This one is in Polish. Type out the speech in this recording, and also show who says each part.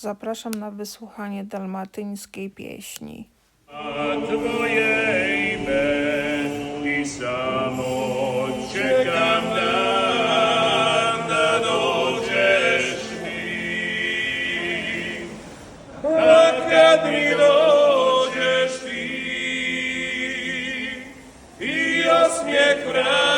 Speaker 1: Zapraszam na wysłuchanie dalmatyńskiej pieśni.
Speaker 2: A Twoje imię i samo czekam na, kiedy doczesz mi i osmiech wratisz